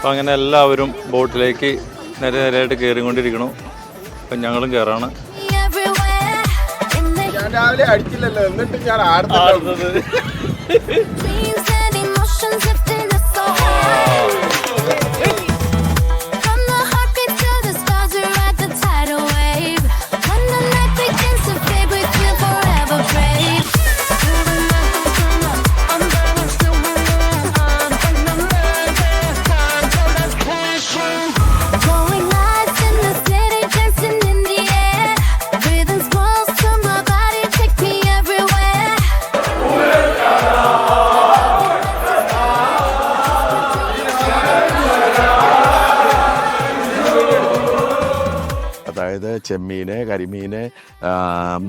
അപ്പം അങ്ങനെ എല്ലാവരും ബോട്ടിലേക്ക് നേരെ നേരെയായിട്ട് കയറിക്കൊണ്ടിരിക്കണു അപ്പം ഞങ്ങളും കയറാണ് ഞാൻ രാവിലെ അടിച്ചില്ലല്ലോ. എന്നിട്ട് ഞാൻ ആടുന്നത്. ചെമ്മീന് കരിമീന്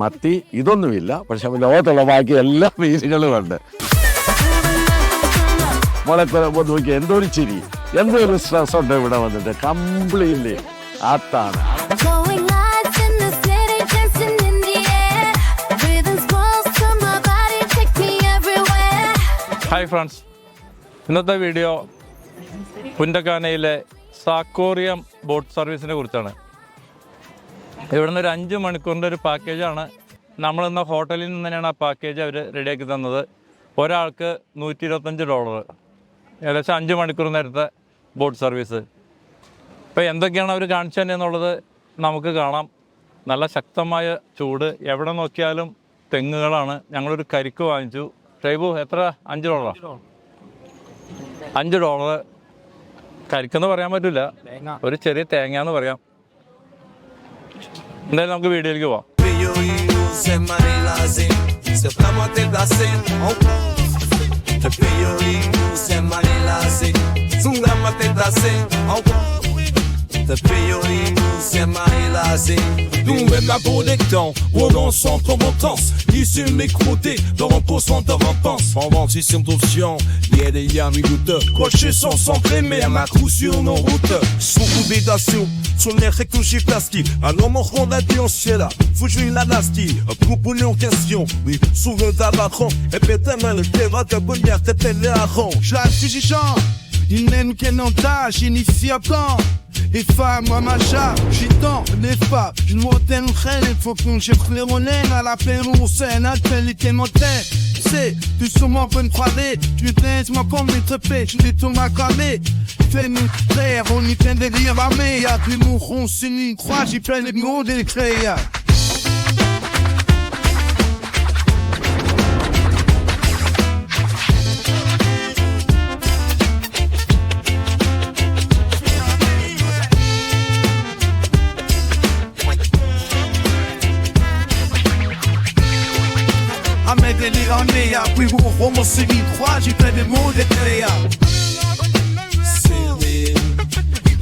മത്തി ഇതൊന്നുമില്ല. പക്ഷെ ലോകത്തുള്ള ബാക്കി എല്ലാ മീനുകളും ഉണ്ട്. മോളെ ഇപ്പൊ ഒന്ന് നോക്കി എന്തൊരു ചിരി. എന്തൊരു സ്ട്രെസ് ഉണ്ട് ഇവിടെ വന്നിട്ട്. കംപ്ലീറ്റ്ലി ആത്താണ്. ഹായ് ഫ്രണ്ട്സ് ഇന്നത്തെ വീഡിയോ പുന്തക്കാനയിലെ സാക്കോറിയം ബോട്ട് സർവീസിനെ കുറിച്ചാണ്. ഇവിടുന്ന് ഒരു അഞ്ച് മണിക്കൂറിന്റെ ഒരു പാക്കേജാണ്. നമ്മളിന്ന ഹോട്ടലിൽ നിന്ന് തന്നെയാണ് ആ പാക്കേജ് അവർ റെഡിയാക്കി തന്നത്. ഒരാൾക്ക് നൂറ്റി ഇരുപത്തഞ്ച് ഡോളർ ഏകദേശം അഞ്ച് മണിക്കൂർ നേരത്തെ ബോട്ട് സർവീസ്. ഇപ്പോൾ എന്തൊക്കെയാണ് അവർ കാണിച്ചു തന്നെ എന്നുള്ളത് നമുക്ക് കാണാം. നല്ല ശക്തമായ ചൂട്. എവിടെ നോക്കിയാലും തെങ്ങുകളാണ്. ഞങ്ങളൊരു കരിക്ക് വാങ്ങിച്ചു. ഷൈബു എത്ര? അഞ്ച് ഡോളർ അഞ്ച് ഡോളർ കരിക്കെന്ന് പറയാൻ പറ്റില്ല. ഒരു ചെറിയ തേങ്ങ എന്ന് പറയാം. എന്തായാലും നമുക്ക് വീഡിയോയിലേക്ക് പോവാം c'est Marie-Lazé, c'est vraiment déplacé. Le pays c'est Marie-Lazé, The feelings am I losing? Nous-mêmes où l'on sent comme on danse. Issu m'écrouter, dans mon pourcent d'avant pense. En vente, ici on trouve chiant. Des yamis douteux. Coché sans s'entraîner, à ma crew sur nos routes. Sous obligation, son air est que j'ai tasqué. Alors mon rond d'avion, Faut jouer la nasty. Proposer en question, oui. Souvent d'un patron. Et pétain, le terrain de bonheur, t'es télé à rond. Je la suis, j'y chante. Une naine qui est en à plan. Et femme, moi macha, gitan, les femmes Je ne m'entends rien, il faut qu'on cherche les renais À la on scène, à tel et tel C'est, tu sûrement bonne 3D Tu plaises, moi comme les trepés, je détourne ma cramée Fais une terre, on y fait des rires armés. Y'a du mouron, c'est une croix, j'y plein les mots des créas de mots d'écrit, C'est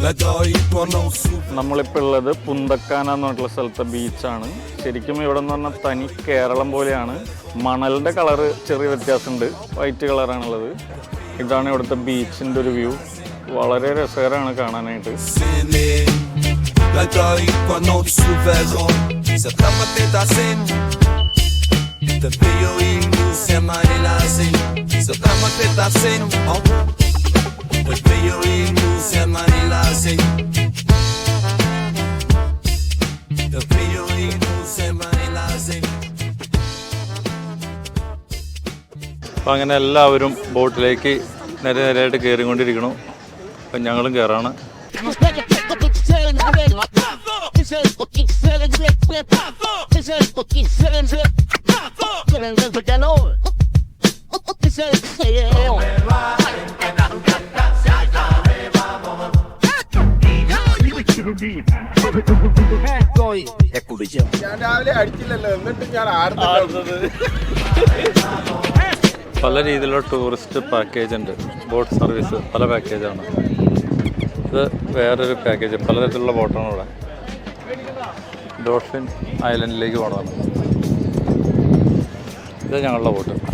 la taille pendant sous. നമ്മളിപ്പോൾ ഉള്ളത് പുന്തക്കാന എന്ന് പറഞ്ഞിട്ടുള്ള സ്ഥലത്തെ ബീച്ചാണ് ശരിക്കും ഇവിടെ എന്ന് പറഞ്ഞാൽ തനി കേരളം പോലെയാണ്. മണലിന്റെ കളറ് ചെറിയ വ്യത്യാസമുണ്ട്. വൈറ്റ് കളറാണുള്ളത് ഇതാണ് ഇവിടുത്തെ ബീച്ചിന്റെ ഒരു വ്യൂ വളരെ രസകരമാണ് കാണാനായിട്ട്. C'est la taille Se souverain. C'est vraiment déplacé. Le pays c'est Marie-Lazé, c'est vraiment déplacé. Le pays c'est Marie-Lazé. Le pays c'est അങ്ങനെ എല്ലാവരും ബോട്ടിലേക്ക് നേരെ നേരെയായിട്ട് കയറിക്കൊണ്ടിരിക്കണു അപ്പം ഞങ്ങളും കയറാണ് ഞാൻ രാവിലെ അടിച്ചില്ലല്ലോ എന്നിട്ട് ഞാൻ ആടുന്നത് പല രീതിയിലുള്ള ടൂറിസ്റ്റ് പാക്കേജ് ഉണ്ട്. ബോട്ട് സർവീസ് പല പാക്കേജാണ് ഇത് വേറൊരു പാക്കേജ് പലതരത്തിലുള്ള ബോട്ടാണ് ഇവിടെ. ഡോൾഫിൻ ഐലൻഡിലേക്ക് പോകണമെന്ന് ഇത് ഞങ്ങളുടെ boat.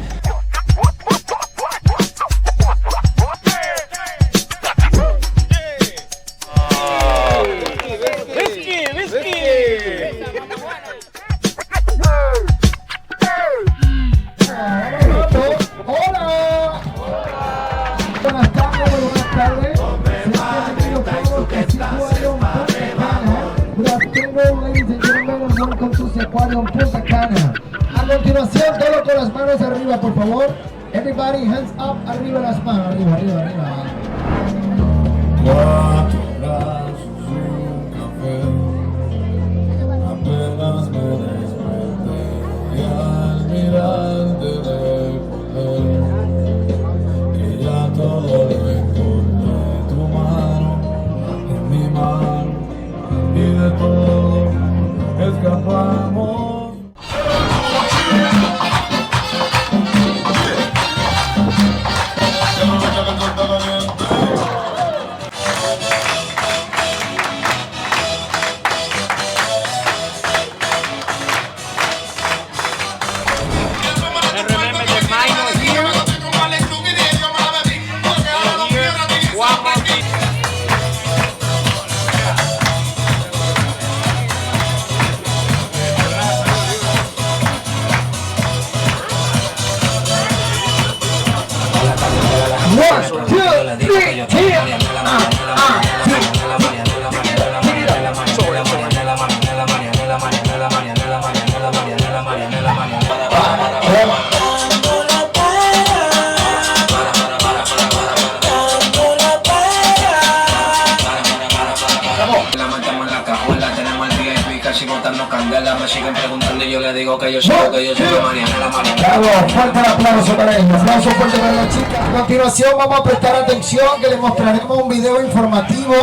Siguen preguntando y yo le digo que yo soy que yo soy la Mariana, la Mariana. Bravo, fuerte el aplauso para ellos. Aplauso fuerte para las chicas. A continuación vamos a prestar atención que les mostraremos un video informativo.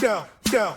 Yo, yo.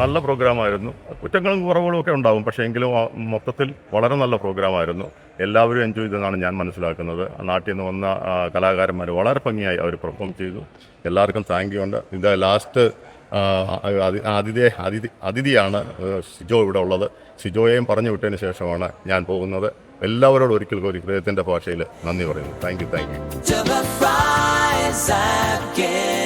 നല്ല പ്രോഗ്രാമായിരുന്നു. കുറ്റങ്ങളും കുറവുകളും ഒക്കെ ഉണ്ടാവും. പക്ഷേ എങ്കിലും മൊത്തത്തിൽ വളരെ നല്ല പ്രോഗ്രാമായിരുന്നു. എല്ലാവരും എൻജോയ് ചെയ്തെന്നാണ് ഞാൻ മനസ്സിലാക്കുന്നത്. നാട്ടിൽ നിന്ന് വന്ന കലാകാരന്മാർ വളരെ ഭംഗിയായി അവർ പെർഫോം ചെയ്തു. എല്ലാവർക്കും താങ്ക് യു ഉണ്ട്. ഇത് ലാസ്റ്റ് അതിഥി അതിഥി അതിഥിയാണ് സിജോ ഇവിടെ ഉള്ളത്. സിജോയെയും പറഞ്ഞു വിട്ടതിന് ശേഷമാണ് ഞാൻ പോകുന്നത്. എല്ലാവരോടും ഒരിക്കൽ കൂടി ഹൃദയത്തിന്റെ ഭാഷയിൽ നന്ദി പറയുന്നു. താങ്ക് യു താങ്ക് യു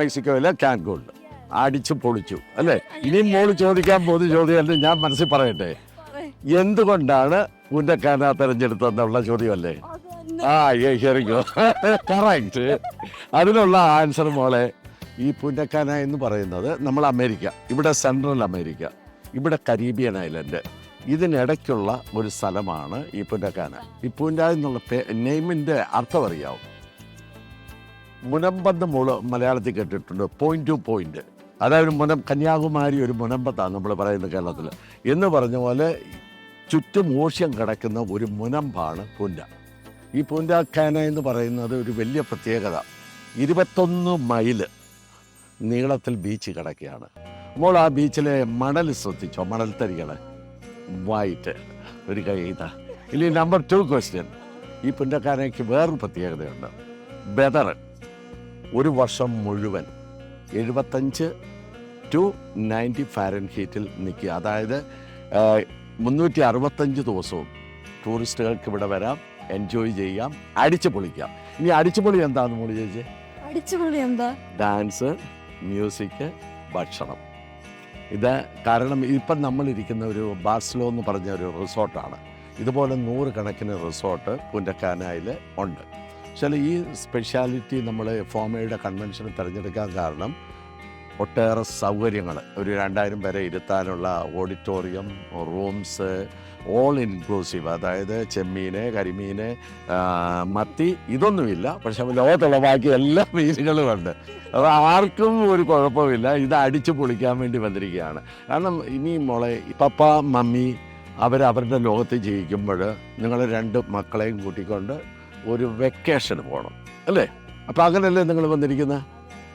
മെക്സിക്കോയിലെ കാൻകൂണിൽ അടിച്ചു പൊളിച്ചു അല്ലേ? ഇനിയും മോൾ ചോദിക്കാൻ പോകുന്ന ചോദ്യമല്ലേ ഞാൻ മനസ്സിൽ പറയട്ടെ. എന്തുകൊണ്ടാണ് പുന്നക്കാന തെരഞ്ഞെടുത്തെന്നുള്ള ചോദ്യമല്ലേ? ആ ശരിക്കോ കറക്റ്റ് അതിനുള്ള ആൻസർ മോളെ ഈ പുന്നക്കാന എന്ന് പറയുന്നത് നമ്മൾ അമേരിക്ക ഇവിടെ സെൻട്രൽ അമേരിക്ക ഇവിടെ കരീബിയൻ ഐലൻഡ് ഇതിനിടയ്ക്കുള്ള ഒരു സ്ഥലമാണ് ഈ പുന്നക്കാന. ഈ പുന്ന എന്നുള്ള നെയിമിന്റെ അർത്ഥം അറിയാവും? മുനമ്പന്ന് മുള മലയാളത്തിൽ കേട്ടിട്ടുണ്ട്. പോയിന്റ് ടു പോയിന്റ് അതായത് മുനം കന്യാകുമാരി ഒരു മുനമ്പത്താണ് നമ്മൾ പറയുന്നത് കേരളത്തിൽ. എന്ന് പറഞ്ഞ പോലെ ചുറ്റും ഓഷ്യം കിടക്കുന്ന ഒരു മുനമ്പാണ് പൂന്റ ഈ പുന്നക്കാന എന്ന് പറയുന്നത് ഒരു വലിയ പ്രത്യേകത. ഇരുപത്തൊന്ന് മൈൽ നീളത്തിൽ ബീച്ച് കിടക്കുകയാണ്. അപ്പോൾ ആ ബീച്ചിലെ മണൽ ശ്രദ്ധിച്ചോ? മണൽത്തരികളെ വൈറ്റ് ഒരു കൈ ഇനി നമ്പർ ടു ക്വസ്റ്റ്യൻ ഈ പുന്നക്കാനയ്ക്ക് വേറൊരു പ്രത്യേകതയുണ്ട്. ബെതർ ഒരു വർഷം മുഴുവൻ എഴുപത്തഞ്ച് ടു നയന്റി ഫാരൻ ഹീറ്റിൽ നിൽക്കുക. അതായത് മുന്നൂറ്റി അറുപത്തഞ്ച് ദിവസവും ടൂറിസ്റ്റുകൾക്ക് ഇവിടെ വരാം എൻജോയ് ചെയ്യാം അടിച്ചു പൊളിക്കാം. ഇനി അടിച്ചു പൊളി എന്താന്ന് മോളി ചേച്ചി? അടിച്ചു പൊളി എന്താ? ഡാൻസ് മ്യൂസിക് ഭക്ഷണം. ഇത് കാരണം ഇപ്പം നമ്മളിരിക്കുന്ന ഒരു ബാർസലോ എന്ന് പറഞ്ഞ ഒരു റിസോർട്ടാണ്. ഇതുപോലെ നൂറുകണക്കിന് റിസോർട്ട് പുന്നക്കാനായിൽ ഉണ്ട്. ചില ഈ സ്പെഷ്യാലിറ്റി നമ്മൾ ഫോമയുടെ കൺവെൻഷൻ തിരഞ്ഞെടുക്കാൻ കാരണം ഒട്ടേറെ സൗകര്യങ്ങൾ. ഒരു രണ്ടായിരം പേരെ ഇരുത്താനുള്ള ഓഡിറ്റോറിയം റൂംസ് ഓൾ ഇൻക്ലൂസീവ് അതായത് ചെമ്മീന് കരിമീന് മത്തി ഇതൊന്നുമില്ല. പക്ഷെ ലോകത്തുള്ള ബാക്കി എല്ലാ മീനുകളും ഉണ്ട്. അത് ആർക്കും ഒരു കുഴപ്പമില്ല ഇത് അടിച്ചു പൊളിക്കാൻ വേണ്ടി വന്നിരിക്കുകയാണ്. കാരണം ഇനി മോളെ പപ്പ മമ്മി അവർ അവരുടെ ലോകത്ത് ജീവിക്കുമ്പോൾ നിങ്ങൾ രണ്ട് മക്കളെയും കൂട്ടിക്കൊണ്ട് ഒരു വെക്കേഷന് പോകണം അല്ലേ? അപ്പോൾ അങ്ങനെയല്ലേ നിങ്ങൾ വന്നിരിക്കുന്നത്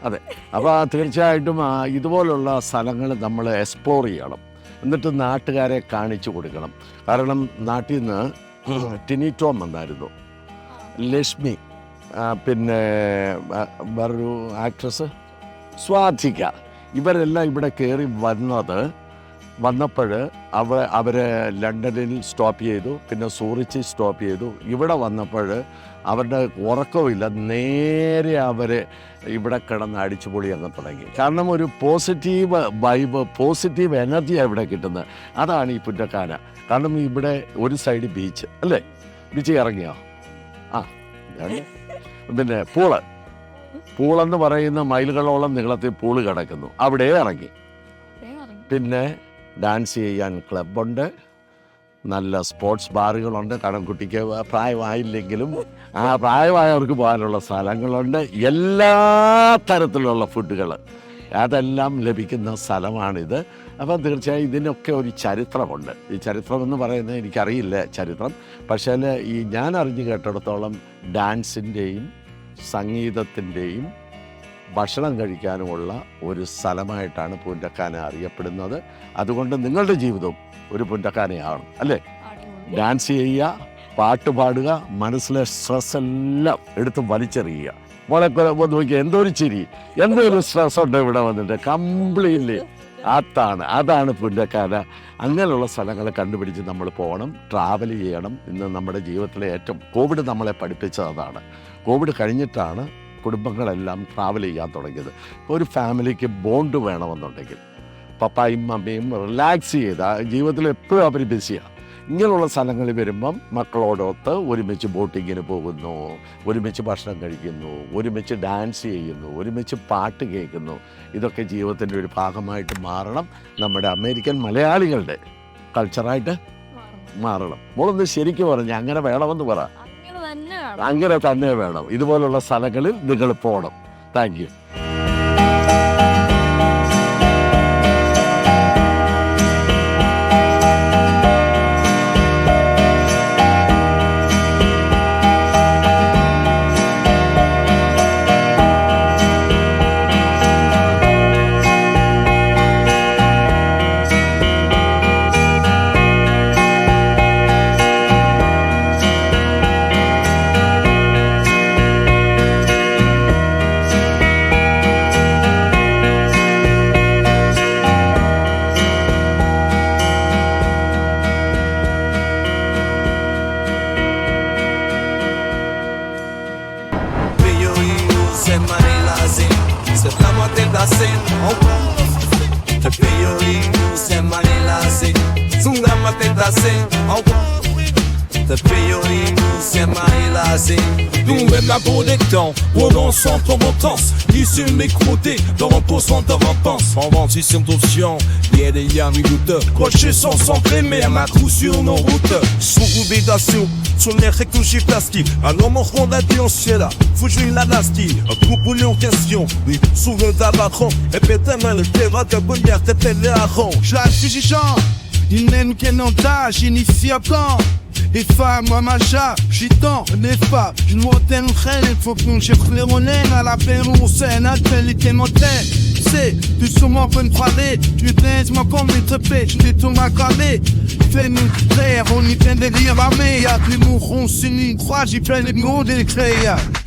അതെ. അപ്പോൾ തീർച്ചയായിട്ടും ഇതുപോലുള്ള സ്ഥലങ്ങൾ നമ്മൾ എക്സ്പ്ലോർ ചെയ്യണം. എന്നിട്ട് നാട്ടുകാരെ കാണിച്ചു കൊടുക്കണം. കാരണം നാട്ടിൽ നിന്ന് ടിനി ടോം വന്നായിരുന്നു. ലക്ഷ്മി പിന്നെ വേറൊരു ആക്ട്രസ് സ്വാധിക. ഇവരെല്ലാം ഇവിടെ കയറി വന്നത് വന്നപ്പോൾ അവ അവരെ ലണ്ടനിൽ സ്റ്റോപ്പ് ചെയ്തു പിന്നെ സൂറിച്ചിൽ സ്റ്റോപ്പ് ചെയ്തു. ഇവിടെ വന്നപ്പോൾ അവരുടെ ഉറക്കമില്ല നേരെ അവർ ഇവിടെ കിടന്ന് അടിച്ചുപൊളി എന്ന് തുടങ്ങി. കാരണം ഒരു പോസിറ്റീവ് വൈബ് പോസിറ്റീവ് എനർജിയാണ് ഇവിടെ കിട്ടുന്നത്. അതാണ് ഈ പുറ്റക്കാന. കാരണം ഇവിടെ ഒരു സൈഡ് ബീച്ച്. അല്ലേ? ബീച്ച് ഇറങ്ങിയോ ആ. പിന്നെ പൂൾ. പൂളെന്ന് പറയുന്ന മൈലുകളോളം നീളത്തിൽ പൂൾ കിടക്കുന്നു. അവിടെ ഇറങ്ങി. പിന്നെ ഡാൻസ് ചെയ്യാൻ ക്ലബുണ്ട് നല്ല സ്പോർട്സ് ബാറുകളുണ്ട്. കാരണം കുട്ടിക്ക് പ്രായമായില്ലെങ്കിലും ആ പ്രായമായവർക്ക് പോകാനുള്ള സ്ഥലങ്ങളുണ്ട്. എല്ലാ തരത്തിലുള്ള ഫുഡുകൾ. അതെല്ലാം ലഭിക്കുന്ന സ്ഥലമാണിത്. അപ്പം തീർച്ചയായും ഇതിനൊക്കെ ഒരു ചരിത്രമുണ്ട്. ഈ ചരിത്രം എന്ന് പറയുന്നത് എനിക്കറിയില്ല ചരിത്രം. പക്ഷേ ഈ ഞാൻ അറിഞ്ഞു കേട്ടിടത്തോളം ഡാൻസിന്റെയും സംഗീതത്തിന്റെയും ഭക്ഷണം കഴിക്കാനുമുള്ള ഒരു സ്ഥലമായിട്ടാണ് പുന്നക്കാന അറിയപ്പെടുന്നത്. അതുകൊണ്ട് നിങ്ങളുടെ ജീവിതവും ഒരു പുന്നക്കാനയാണ് അല്ലേ? ഡാൻസ് ചെയ്യുക പാട്ട് പാടുക മനസ്സിലെ സ്ട്രെസ് എല്ലാം എടുത്ത് വലിച്ചെറിയുക. മോളെ കൊ- നോക്കിയാൽ എന്തോ ഒരു ചിരി. എന്തോ ഒരു സ്ട്രെസ് ഉണ്ട് ഇവിടെ വന്നിട്ട്. കംപ്ലീറ്റ്ലി അതാണ് അതാണ് പുന്നക്കാന അങ്ങനെയുള്ള സ്ഥലങ്ങൾ കണ്ടുപിടിച്ച് നമ്മൾ പോകണം ട്രാവൽ ചെയ്യണം. ഇന്ന് നമ്മുടെ ജീവിതത്തിലെ ഏറ്റവും കോവിഡ് നമ്മളെ പഠിപ്പിച്ചതാണ് അതാണ്. കോവിഡ് കഴിഞ്ഞിട്ടാണ് കുടുംബങ്ങളെല്ലാം ട്രാവൽ ചെയ്യാൻ തുടങ്ങിയത്. ഒരു ഫാമിലിക്ക് ബോണ്ട് വേണമെന്നുണ്ടെങ്കിൽ പപ്പായും മമ്മിയും റിലാക്സ് ചെയ്ത ജീവിതത്തിൽ എപ്പോഴും അവർ ബിസിയാണ് ഇങ്ങനെയുള്ള സ്ഥലങ്ങളിൽ വരുമ്പം മക്കളോടൊത്ത് ഒരുമിച്ച് ബോട്ടിങ്ങിന് പോകുന്നു ഒരുമിച്ച് ഭക്ഷണം കഴിക്കുന്നു ഒരുമിച്ച് ഡാൻസ് ചെയ്യുന്നു ഒരുമിച്ച് പാട്ട് കേൾക്കുന്നു. ഇതൊക്കെ ജീവിതത്തിന്റെ ഒരു ഭാഗമായിട്ട് മാറണം. നമ്മുടെ അമേരിക്കൻ മലയാളികളുടെ കൾച്ചറായിട്ട് മാറണം. മോളൊന്ന് ശരിക്കും പറഞ്ഞു അങ്ങനെ വേണമെന്ന് പറ. അങ്ങനെ തന്നെ വേണം. ഇതുപോലുള്ള സ്ഥലങ്ങളിൽ നിങ്ങൾ പോകണം thank you. sin Se flamo te plasin Te pido y se manila sin Sungama te plasin Te priorin sema Nous-mêmes la bonnetant Prononçons ton potence Issu m'écrouter Dans mon pourcent de repense En vente ici d'option Bien des yami doute Croché sans s'entraîner À ma trou sur nos routes. Sous ubidation Son air recto giflaski Alors mon rond la dionciera Fujui la naski Coupouli en question Oui, souverain d'abatron Et pétain le terrain Que bonheur t'était l'arrange La fugition Inen kenanta, jinisiakan Efa, mamaja, jitan, nefa Jnwoten mkhel, fokon chefleronen Ala peron sen, atel itemoten Se, tu souman pen prale Tu tens ma kon mitrepe, jnetou ma kale. Feni kler, on iten delir ame Ya, tu mouron sini, kwa jipren et mou delir kler